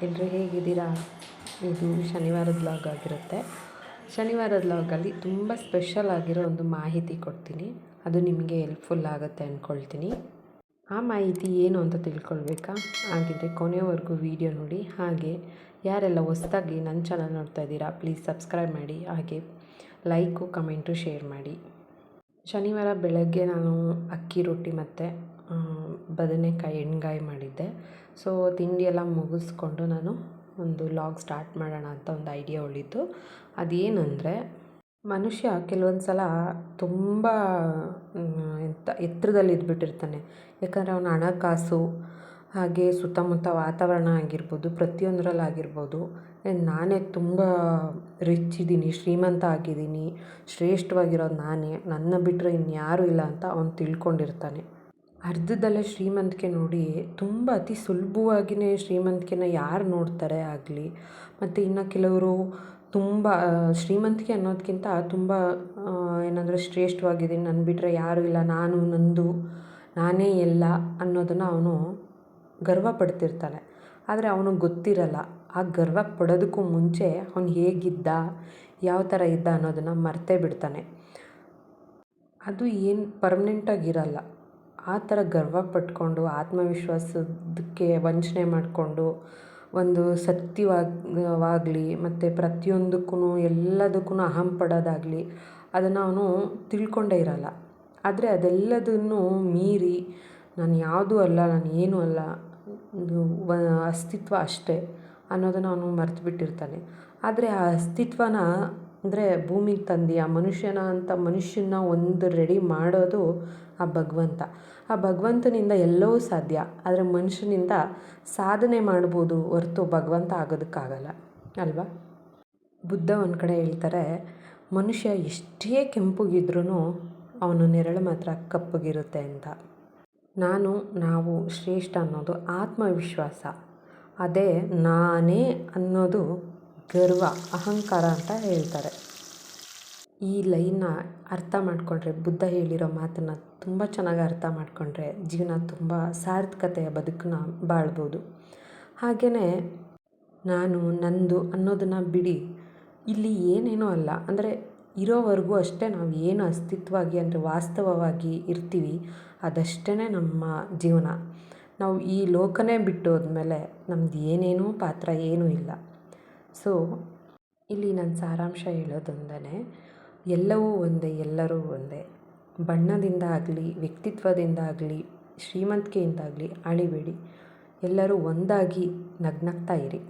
ಹೇಗಿದ್ದೀರಾ? ಇದು ಶನಿವಾರದ ಲಾಗ್ ಆಗಿರುತ್ತೆ. ಶನಿವಾರದ ಲಾಗಲ್ಲಿ ತುಂಬ ಸ್ಪೆಷಲ್ ಆಗಿರೋ ಒಂದು ಮಾಹಿತಿ ಕೊಡ್ತೀನಿ. ಅದು ನಿಮಗೆ ಹೆಲ್ಪ್ಫುಲ್ ಆಗುತ್ತೆ ಅಂದ್ಕೊಳ್ತೀನಿ ಆ ಮಾಹಿತಿ ಏನು ಅಂತ ತಿಳ್ಕೊಳ್ಬೇಕಾ? ಹಾಗಿದ್ರೆ ಕೊನೆಯವರೆಗೂ ವಿಡಿಯೋ ನೋಡಿ. ಹಾಗೆ, ಯಾರೆಲ್ಲ ಹೊಸ್ದಾಗಿ ನನ್ನ ಚಾನಲ್ ನೋಡ್ತಾ ಇದ್ದೀರಾ ಪ್ಲೀಸ್ ಸಬ್ಸ್ಕ್ರೈಬ್ ಮಾಡಿ. ಹಾಗೆ ಲೈಕು ಕಮೆಂಟು ಶೇರ್ ಮಾಡಿ. ಶನಿವಾರ ಬೆಳಗ್ಗೆ ನಾನು ಅಕ್ಕಿ ರೊಟ್ಟಿ ಮತ್ತು ಬದನೆಕಾಯಿ, ಎಣ್ಗಾಯಿ ಮಾಡಿದ್ದೆ. ಸೊ ತಿಂಡಿ ಎಲ್ಲ ಮುಗಿಸ್ಕೊಂಡು ನಾನು ಒಂದು ಲಾಗ್ ಸ್ಟಾರ್ಟ್ ಮಾಡೋಣ ಅಂತ ಒಂದು ಐಡಿಯಾ ಉಳಿತು. ಅದೇನಂದರೆ, ಮನುಷ್ಯ ಕೆಲವೊಂದು ಸಲ ತುಂಬ ಎಂತ, ಎತ್ತರದಲ್ಲಿ ಇದ್ಬಿಟ್ಟಿರ್ತಾನೆ. ಯಾಕಂದರೆ ಅವನ ಹಣಕಾಸು, ಹಾಗೆ ಸುತ್ತಮುತ್ತ ವಾತಾವರಣ ಆಗಿರ್ಬೋದು, ಪ್ರತಿಯೊಂದರಲ್ಲಿ ಆಗಿರ್ಬೋದು. ನಾನೇ ತುಂಬ ರಿಚ್ ಇದ್ದೀನಿ, ಶ್ರೀಮಂತ ಆಗಿದ್ದೀನಿ, ಶ್ರೇಷ್ಠವಾಗಿರೋದು ನಾನೇ. ನನ್ನ ಬಿಟ್ಟರೆ ಇನ್ಯಾರೂ ಇಲ್ಲ ಅಂತ ಅವ್ನು ತಿಳ್ಕೊಂಡಿರ್ತಾನೆ. ಅರ್ಧದಲ್ಲೇ ಶ್ರೀಮಂತಿಕೆ ನೋಡಿ ತುಂಬ ಅತಿ ಸುಲಭವಾಗಿಯೇ ಶ್ರೀಮಂತಿಕೆನ ಯಾರು ನೋಡ್ತಾರೆ ಆಗಲಿ, ಮತ್ತು ಇನ್ನು ಕೆಲವರು ತುಂಬ ಶ್ರೀಮಂತಿಕೆ ಅನ್ನೋದಕ್ಕಿಂತ ತುಂಬ ಏನಂದರೆ ಶ್ರೇಷ್ಠವಾಗಿದ್ದೀನಿ ನನ್ನ ಬಿಟ್ಟರೆ ಯಾರೂ ಇಲ್ಲ, ನಾನು ನಂದು, ನಾನೇ ಎಲ್ಲ ಅನ್ನೋದನ್ನು ಅವನು ಗರ್ವ ಪಡ್ತಿರ್ತಾನೆ. ಆದರೆ ಅವನು ಗೊತ್ತಿರಲ್ಲ, ಆ ಗರ್ವ ಪಡೋದಕ್ಕೂ ಮುಂಚೆ ಅವ್ನು ಹೇಗಿದ್ದ, ಯಾವ ಥರ ಇದ್ದ ಅನ್ನೋದನ್ನು ಮರ್ತೇ ಬಿಡ್ತಾನೆ. ಅದು ಏನು ಪರ್ಮನೆಂಟಾಗಿರಲ್ಲ ಆ ಥರ ಗರ್ವ ಪಟ್ಕೊಂಡು ಆತ್ಮವಿಶ್ವಾಸಕ್ಕೆ ವಂಚನೆ ಮಾಡಿಕೊಂಡು, ಒಂದು ಸತ್ಯವಾಗಲಿ ಮತ್ತು ಪ್ರತಿಯೊಂದಕ್ಕೂ ಎಲ್ಲದಕ್ಕೂ ಅಹಂ ಪಡೋದಾಗಲಿ, ಅದನ್ನು ಅವನು ತಿಳ್ಕೊಂಡೇ ಇರಲ್ಲ. ಆದರೆ ಅದೆಲ್ಲದನ್ನು ಮೀರಿ, ನಾನು ಯಾವುದೂ ಅಲ್ಲ, ನಾನು ಏನೂ ಅಲ್ಲ ಒಂದು ಅಸ್ತಿತ್ವ ಅಷ್ಟೇ ಅನ್ನೋದನ್ನು ಅವನು ಮರ್ತು ಬಿಟ್ಟಿರ್ತಾನೆ ಆದರೆ ಆ ಅಸ್ತಿತ್ವನ ಅಂದರೆ ಭೂಮಿಗೆ ತಂದು ಆ ಮನುಷ್ಯನ ಅಂತ ಮನುಷ್ಯನ ಒಂದು ರೆಡಿ ಮಾಡೋದು ಆ ಭಗವಂತ. ಆ ಭಗವಂತನಿಂದ ಎಲ್ಲವೂ ಸಾಧ್ಯ, ಆದರೆ ಮನುಷ್ಯನಿಂದ ಸಾಧನೆ ಮಾಡ್ಬೋದು ಹೊರ್ತು ಭಗವಂತ ಆಗೋದಕ್ಕಾಗಲ್ಲ, ಅಲ್ವಾ? ಬುದ್ಧ ಒಂದು ಕಡೆ ಹೇಳ್ತಾರೆ, ಮನುಷ್ಯ ಎಷ್ಟೇ ಕೆಂಪುಗಿದ್ರೂ ಅವನ ನೆರಳು ಮಾತ್ರ ಕಪ್ಪಗಿರುತ್ತೆ ಅಂತ. ನಾನು, ನಾವು ಶ್ರೇಷ್ಠ ಅನ್ನೋದು ಆತ್ಮವಿಶ್ವಾಸ. ಅದೇ ನಾನೇ ಅನ್ನೋದು ಗರ್ವ, ಅಹಂಕಾರ ಅಂತ ಹೇಳ್ತಾರೆ. ಈ ಲೈನ್ನ ಅರ್ಥ ಮಾಡಿಕೊಂಡ್ರೆ, ಬುದ್ಧ ಹೇಳಿರೋ ಮಾತನ್ನು ತುಂಬ ಚೆನ್ನಾಗಿ ಅರ್ಥ ಮಾಡಿಕೊಂಡ್ರೆ ಜೀವನ ತುಂಬ ಸಾರ್ಥಕತೆಯ ಬದುಕನ್ನ ಬಾಳ್ಬೋದು. ಹಾಗೆಯೇ ನಾನು, ನಂದು ಅನ್ನೋದನ್ನು ಬಿಡಿ. ಇಲ್ಲಿ ಏನೇನೂ ಅಲ್ಲ. ಅಂದರೆ ಇರೋವರೆಗೂ ಅಷ್ಟೇ ನಾವು ಏನು ಅಸ್ತಿತ್ವವಾಗಿ ಅಂದರೆ ವಾಸ್ತವವಾಗಿ ಇರ್ತೀವಿ ಅದಷ್ಟೇ ನಮ್ಮ ಜೀವನ. ನಾವು ಈ ಲೋಕನೇ ಬಿಟ್ಟು ಹೋದ್ಮೇಲೆ ನಮ್ದು ಏನೇನೂ ಪಾತ್ರ ಏನೂ ಇಲ್ಲ. ಸೊ ಇಲ್ಲಿ ನನ್ನ ಸಾರಾಂಶ ಹೇಳೋದೊಂದೇ ಎಲ್ಲವೂ ಒಂದೇ, ಎಲ್ಲರೂ ಒಂದೇ. ಬಣ್ಣದಿಂದ ಆಗಲಿ, ವ್ಯಕ್ತಿತ್ವದಿಂದ ಆಗಲಿ ಶ್ರೀಮಂತಿಕೆಯಿಂದಾಗಲಿ ಅಳಿಬೇಡಿ. ಎಲ್ಲರೂ ಒಂದಾಗಿ ನಗ್ನಗ್ತಾ ಇರಿ.